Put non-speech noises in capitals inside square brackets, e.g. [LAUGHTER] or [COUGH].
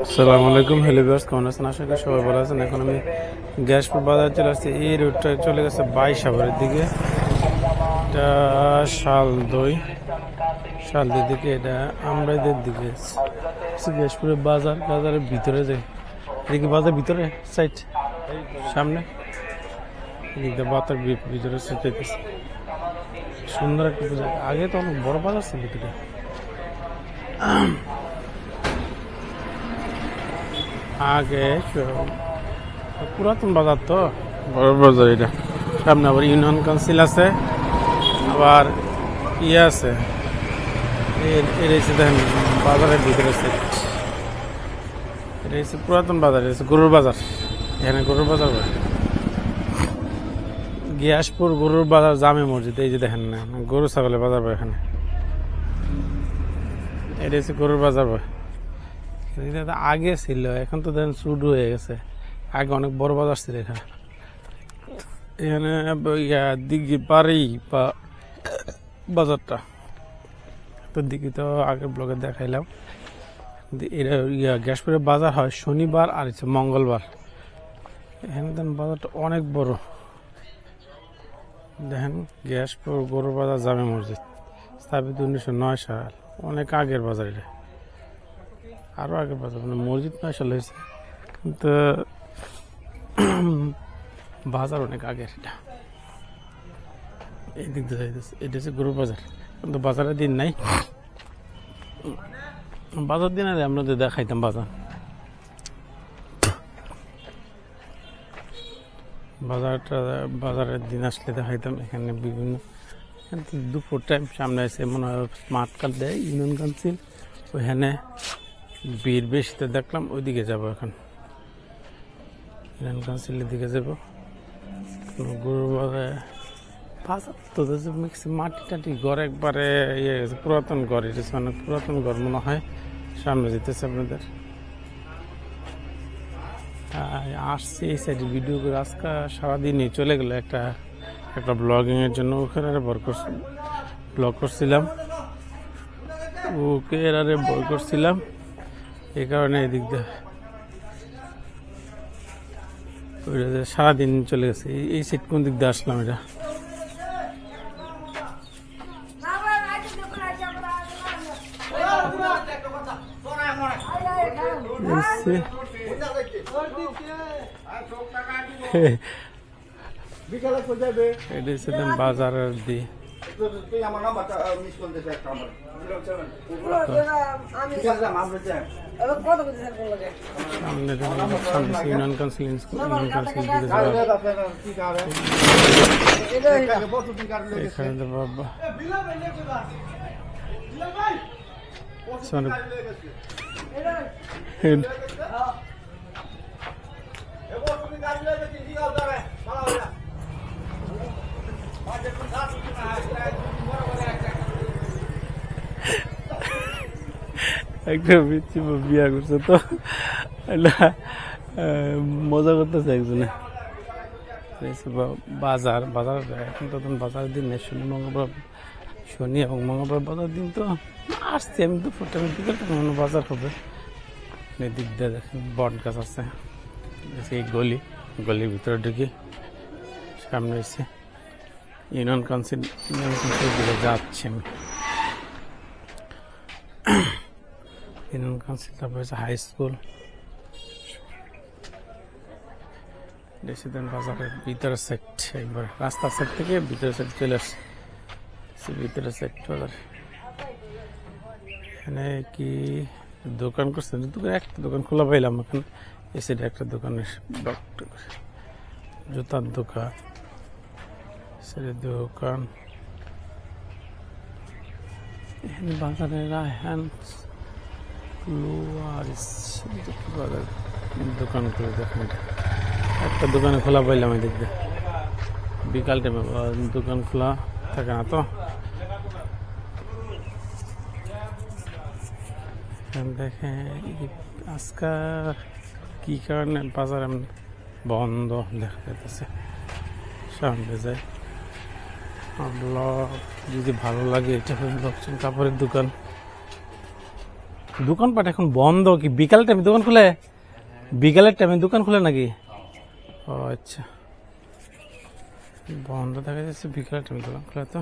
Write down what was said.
আসসালামু আলাইকুম, hello viewers, কেমন আছেন? আশা করি সবাই ভালো আছেন। এখন আমি গ্যাসপুর বাজার চলে আসছি। এই রুটটা চলে গেছে বাইশ সাভারের দিকে। এটা শাল দই শালদের দিকে, এটা আমরাইদের দিকে। গ্যাসপুরের বাজার, বাজারের ভিতরে যাই। এদিকে বাজার ভিতরে সাইড সামনে। এদিকে বাজার ভি- ভিতরে সুন্দর একটা আগে তো অনেক বড় বাজার ছিল ভিতরে। আগে পুরাতন বাজার তো। বড় বাজার এটা। সামনে আবার ইউনিয়ন কাউন্সিল আছে আবার ইয়ে আছে। দেখেন বাজারের ভিতরে আছে। এটা হচ্ছে পুরাতন বাজার এটা গরুর বাজার। এখানে গরুর বাজার বলে গিয়াসপুর গরুর বাজার জামে মসজিদ এই যে দেখেন না গরু ছাগলের বাজার বয় এখানে। এটা হচ্ছে গরুর বাজার বয় এটা তো আগে ছিল, এখন তো দেখেন শুরু হয়ে গেছে। আগে অনেক বড় বাজার ছিল এখানে এখানে দিঘি পারি বা বাজারটা। তো দিঘি তো আগের ব্লগে দেখাইলাম। এটা ইয়া গ্যাসপুরের বাজার হয় শনিবার আর হচ্ছে মঙ্গলবার। এখানে দেখেন বাজারটা অনেক বড়। দেখেন, গ্যাসপুর গরুর বাজার জামে মসজিদ। স্থাপিত উনিশশো নয় সাল। অনেক আগের বাজার এটা। আরও আগের বাজার মানে মসজিদ নয় সাল হয়েছে। কিন্তু বাজার অনেক আগের এটা এই দিক দিয়ে এটা হচ্ছে গরুর বাজার। কিন্তু বাজারের দিন নাই। বাজার দিন আরে আমরা দেখাইতাম বাজার। বাজারটা, বাজারের দিন আসলে দেখাইতাম, এখানে বিভিন্ন দুপুর টাইম সামনে আছে, মনে হয় স্মার্ট কার্ড দেয়, ইউনিয়ন কাউন্সিল, ওইখানে ভিড় বেশিতে দেখলাম, ওইদিকে যাব এখন। কাউন্সিলের দিকে যাব। গরু বাজারে তো মিক্স মাটি টাটি ঘর একবারে ইয়ে পুরাতন ঘর, এটা অনেক পুরাতন ঘর মনে হয়। সামনে যেতেছে আপনাদের। আসছি এই সাইডে ভিডিও করে। আজকে সারাদিনই চলে গেলো একটা একটা ব্লগিংয়ের জন্য। ওখানে আরে বর করছি ব্লগ করছিলাম। ওকে আরে বই করছিলাম। এই কারণে এদিক দিয়ে দিয়ে সারাদিন চলে গেছে। এই- সিট কোন দিক দিয়ে আসলাম এটা? [LAUGHS] [LAUGHS] এটা বাজারের দি তুই আমার নাম্বারটা মিস করে দিস একটা আমার। বিকালে যাম আমরা যাই সামনে দেন সামনে হচ্ছে ইউনিয়ন কাউন্সিল ইউনিয়ন কাউন্সিল দিকে যাওয়া কি কারে বসু কি কারে এখানে তো বাবা সামনে হেড একটা বিচ্ছি বিয়া করছে তো। মজা করতেছে একজনে। বাজার বাজার, এখন তো তখন বাজার দিন নেই, শনি, মঙ্গলবার, শনি এবং মঙ্গলবার বাজার দিন তো আসছি, আমি দুপুর টাইমে বিকেল টাইমে বাজার হবে। এদিক দিয়ে দেখেন বট গাছ আছে। এই গলি, গলির ভিতরে ঢুকি, সামনে এসে ইউনিয়ন কাউন্সিল ইউনিয়ন কাউন্সিল দিকে যাচ্ছি আমি। ইউনিয়ন কাউন্সিল তারপর হচ্ছে হাই স্কুল দেশিদান বাজারের ভিতরের সাইড একবার রাস্তার সাইড থেকে ভিতরের সাইড চলে আসছে। ভিতরের সাইড বাজার। এখানে কি দোকান করছে দোকান একটা দোকান খোলা পাইলাম এখন। সাইডে একটা ডক্টর জুতার দোকান সেটা দোকান। এখানে বাজারে রায়হান লোয়ারিস বাজার? দোকান করে দেখেন। একটা দোকানে খোলা পাইলাম এদিক দিয়ে বিকাল টাইমে দোকান খোলা থাকে না তো? এখানে দেখে আজকে কি কারণে বাজার এমন বন্ধ দেখা যাচ্ছে সামনে যায় ব্লগ যদি ভালো লাগে, এটা ব্লগ কাপড়ের দোকান। দোকানপাট এখন বন্ধ কি? বিকালের টাইমে দোকান খুলে? বিকালের টাইমে দোকান খুলে নাকি? ও আচ্ছা। বন্ধ দেখা যাচ্ছে বিকালের টাইমে দোকান খুলে তো।